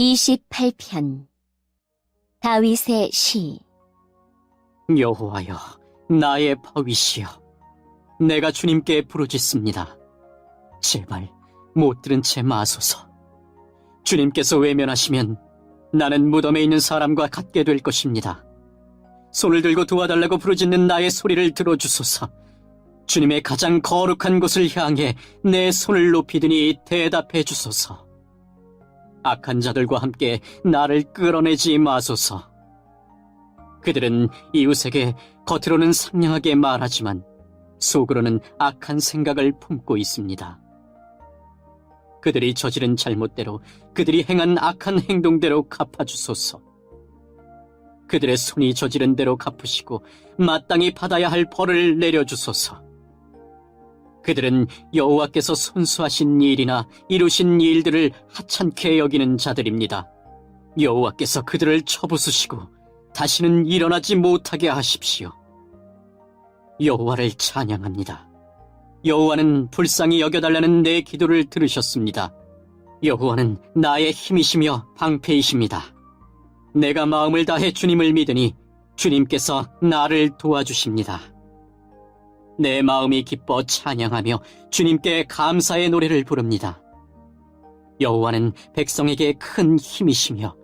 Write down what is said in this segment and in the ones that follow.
28편 다윗의 시 여호와여, 나의 버윗이여, 내가 주님께 부르짖습니다. 제발 못 들은 채 마소서. 주님께서 외면하시면 나는 무덤에 있는 사람과 같게 될 것입니다. 손을 들고 도와달라고 부르짖는 나의 소리를 들어주소서. 주님의 가장 거룩한 곳을 향해 내 손을 높이더니 대답해 주소서. 악한 자들과 함께 나를 끌어내지 마소서. 그들은 이웃에게 겉으로는 상냥하게 말하지만 속으로는 악한 생각을 품고 있습니다. 그들이 저지른 잘못대로 그들이 행한 악한 행동대로 갚아주소서. 그들의 손이 저지른 대로 갚으시고 마땅히 받아야 할 벌을 내려주소서. 그들은 여호와께서 손수하신 일이나 이루신 일들을 하찮게 여기는 자들입니다. 여호와께서 그들을 쳐부수시고 다시는 일어나지 못하게 하십시오. 여호와를 찬양합니다. 여호와는 불쌍히 여겨달라는 내 기도를 들으셨습니다. 여호와는 나의 힘이시며 방패이십니다. 내가 마음을 다해 주님을 믿으니 주님께서 나를 도와주십니다. 내 마음이 기뻐 찬양하며 주님께 감사의 노래를 부릅니다. 여호와는 백성에게 큰 힘이시며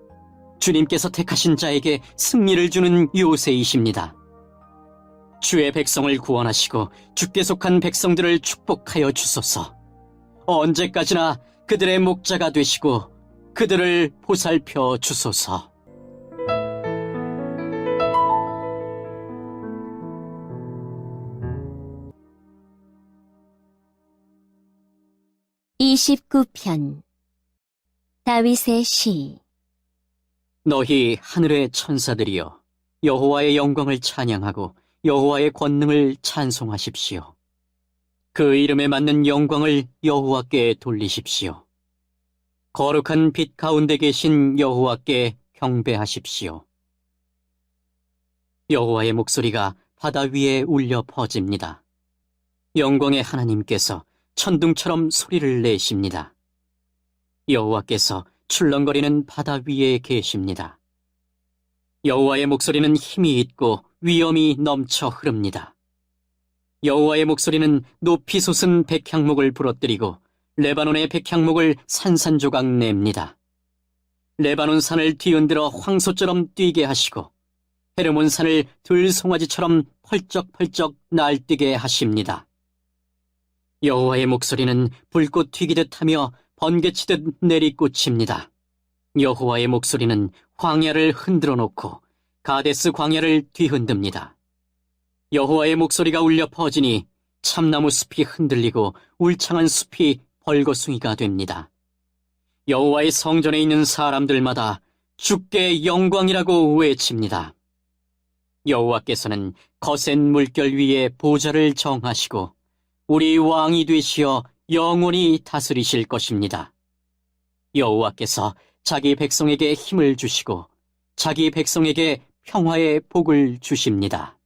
주님께서 택하신 자에게 승리를 주는 요새이십니다. 주의 백성을 구원하시고 주께 속한 백성들을 축복하여 주소서. 언제까지나 그들의 목자가 되시고 그들을 보살펴 주소서. 이십구 편 다윗의 시 너희 하늘의 천사들이여 여호와의 영광을 찬양하고 여호와의 권능을 찬송하십시오. 그 이름에 맞는 영광을 여호와께 돌리십시오. 거룩한 빛 가운데 계신 여호와께 경배하십시오. 여호와의 목소리가 바다 위에 울려 퍼집니다. 영광의 하나님께서 천둥처럼 소리를 내십니다. 여호와께서 출렁거리는 바다 위에 계십니다. 여호와의 목소리는 힘이 있고 위엄이 넘쳐 흐릅니다. 여호와의 목소리는 높이 솟은 백향목을 부러뜨리고 레바논의 백향목을 산산조각 냅니다. 레바논 산을 뒤흔들어 황소처럼 뛰게 하시고 헤르몬 산을 들송아지처럼 펄쩍펄쩍 날뛰게 하십니다. 여호와의 목소리는 불꽃 튀기듯 하며 번개치듯 내리꽂힙니다. 여호와의 목소리는 광야를 흔들어 놓고 가데스 광야를 뒤흔듭니다. 여호와의 목소리가 울려 퍼지니 참나무 숲이 흔들리고 울창한 숲이 벌거숭이가 됩니다. 여호와의 성전에 있는 사람들마다 주께 영광이라고 외칩니다. 여호와께서는 거센 물결 위에 보좌를 정하시고 우리 왕이 되시어 영원히 다스리실 것입니다. 여호와께서 자기 백성에게 힘을 주시고 자기 백성에게 평화의 복을 주십니다.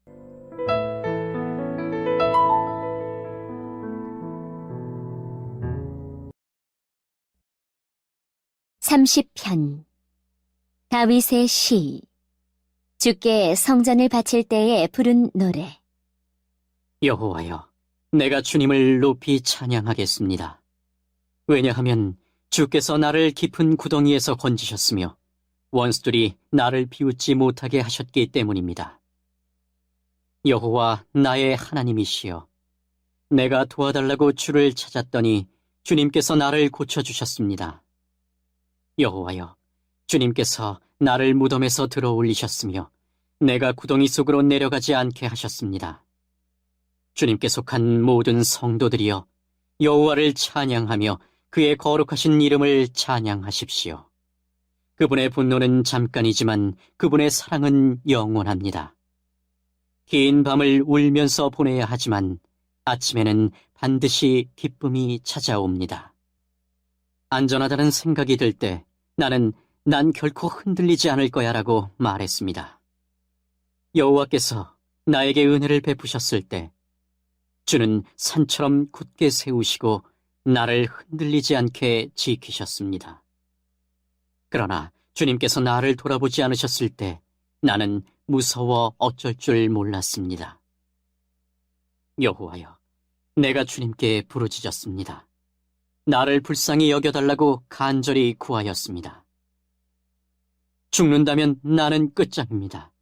삼십 편 다윗의 시 주께 성전을 바칠 때에 부른 노래 여호와여, 내가 주님을 높이 찬양하겠습니다. 왜냐하면 주께서 나를 깊은 구덩이에서 건지셨으며 원수들이 나를 비웃지 못하게 하셨기 때문입니다. 여호와 나의 하나님이시여, 내가 도와달라고 주를 찾았더니 주님께서 나를 고쳐주셨습니다. 여호와여, 주님께서 나를 무덤에서 들어 올리셨으며 내가 구덩이 속으로 내려가지 않게 하셨습니다. 주님께 속한 모든 성도들이여 여호와를 찬양하며 그의 거룩하신 이름을 찬양하십시오. 그분의 분노는 잠깐이지만 그분의 사랑은 영원합니다. 긴 밤을 울면서 보내야 하지만 아침에는 반드시 기쁨이 찾아옵니다. 안전하다는 생각이 들 때 나는 난 결코 흔들리지 않을 거야 라고 말했습니다. 여호와께서 나에게 은혜를 베푸셨을 때 주는 산처럼 굳게 세우시고 나를 흔들리지 않게 지키셨습니다. 그러나 주님께서 나를 돌아보지 않으셨을 때 나는 무서워 어쩔 줄 몰랐습니다. 여호와여, 내가 주님께 부르짖었습니다. 나를 불쌍히 여겨달라고 간절히 구하였습니다. 죽는다면 나는 끝장입니다.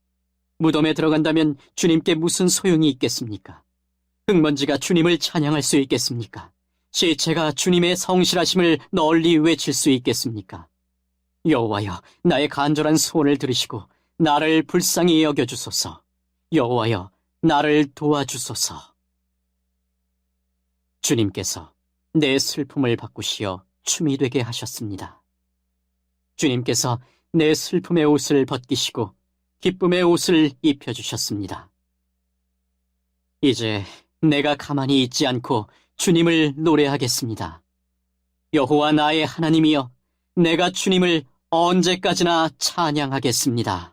무덤에 들어간다면 주님께 무슨 소용이 있겠습니까? 흙먼지가 주님을 찬양할 수 있겠습니까? 시체가 주님의 성실하심을 널리 외칠 수 있겠습니까? 여호와여, 나의 간절한 소원을 들으시고 나를 불쌍히 여겨 주소서. 여호와여, 나를 도와주소서. 주님께서 내 슬픔을 바꾸시어 춤이 되게 하셨습니다. 주님께서 내 슬픔의 옷을 벗기시고 기쁨의 옷을 입혀주셨습니다. 이제 내가 가만히 있지 않고 주님을 노래하겠습니다. 여호와 나의 하나님이여, 내가 주님을 언제까지나 찬양하겠습니다.